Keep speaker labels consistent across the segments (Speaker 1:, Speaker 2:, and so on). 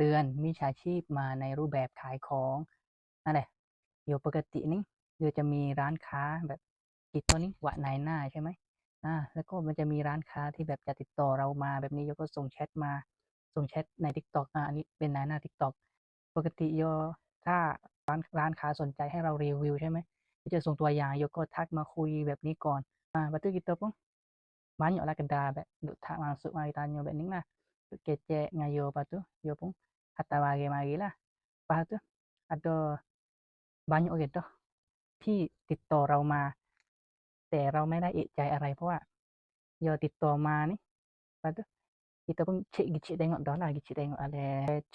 Speaker 1: เตือนมิจฉาชีพมาในรูปแบบขายของนั่นแหละอยู่ปกตินี่เดี๋ยวจะมีร้านค้าแบบกิจตัวนี้วะนายหน้าใช่ไหมอ่าแล้วก็มันจะมีร้านค้าที่แบบจะติดต่อเรามา แบบนี้โยก็ส่งแชทมาส่งแชทในทิกตอกอ่าอันนี้เป็นนายหน้าทิกตอกปกติโยถ้าร้านร้านค้าสนใจให้เรารีวิวใช่ไหมจะส่งตัวอย่างโยก็ทักมาคุยแบบนี้ก่อนอ่าบัตรกิจตัวปุ๊บมันอยู่ลากันดาแบบดูทักมาสุมาอิตาโยแบบนี้นะกเ kece ngayo pa tu yo pun hatabage magi ล่ะปะตัวอัตบางอย่างเดที่ติดต่อเรามาแต่เราไม่ได้เอกใจอะไรเพราะว่าโยติดต่อมานี่ปะตัวอีตัวเพงเช็คกิจได้งอนดอลากิจได้งออะไร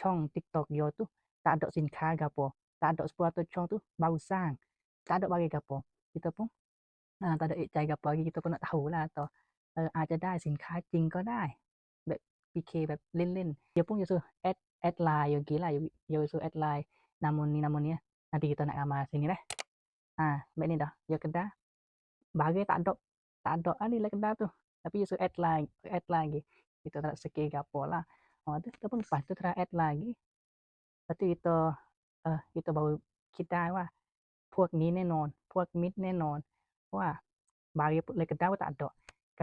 Speaker 1: ช่องติ๊กต็อกโยตุตาดอกสินค้ากาโปอตาดอกสปอตช่องตุบาวสร้างตาดอกบางกาโปอกีตัวเพ่งตาดอกเอกใจกาโปอกีตัวเพิ่งเอาหูละต่ออาจจะได้สินค้าจริงก็ได้ PK แบบเล่นๆเดี๋ยวพวกยูซูแอดแอดไลน์ยูกีไลน์ยูซูแอดไลน์นามนนี้นามนนี้นาทีตอนไหนอามาสินี่นะอ่าแบบนี้เด้อยกระดา bagai tak ada tak ada ah, ni lah kedai tu tapi you suruh add lagi add lagi kita tak sekir ke apa lah oh, tu kita pun lepas tu try add lagi lepas tu kita uh, kita baru kita ว่าพวกนี้แน่นอน พวกมิดแน่นอนว่าบางอย่างเลยกระดาษว่าตัดดอก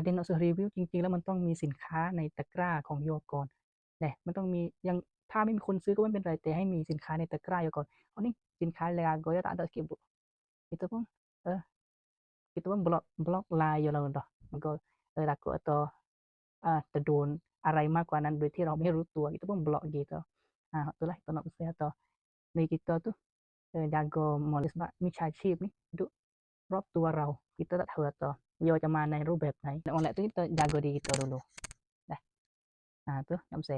Speaker 1: การเดนเอารีวิวจริงๆแล้วมันต้องมีสินค้าในตะกร้าของโยก่อนนียมันต้องมียังถ้าไม่มีคนซื้อก็ไม่เป็นไรแต่ให้มีสินค้าในตะกร้าโยก่อน เอานี่สินค้าเลงก็จะัด้กี่บุ itu อ u n eh itu บล็อกบล็อกไลายอยู่แล้วเนาะมันก็เออรักก็ต่ออ่าจะโดนอะไรมากกว่านั้น โดยที่เราไม่รู้ตัวิ i t ก p u ต b อ o g g i ต u nah itulah itu nak ต a y a a t ิ u ต i h kita t อ h jago mau m i s มามีชาชีพนี่ดูรอบตัวเราิ i ต a tak t a h ่อต่อวิวจะมาในรูปแบบไหนเอาละตัวนี้ตัวยากรีตัวดูดูได้อ่าตัวน้ำเส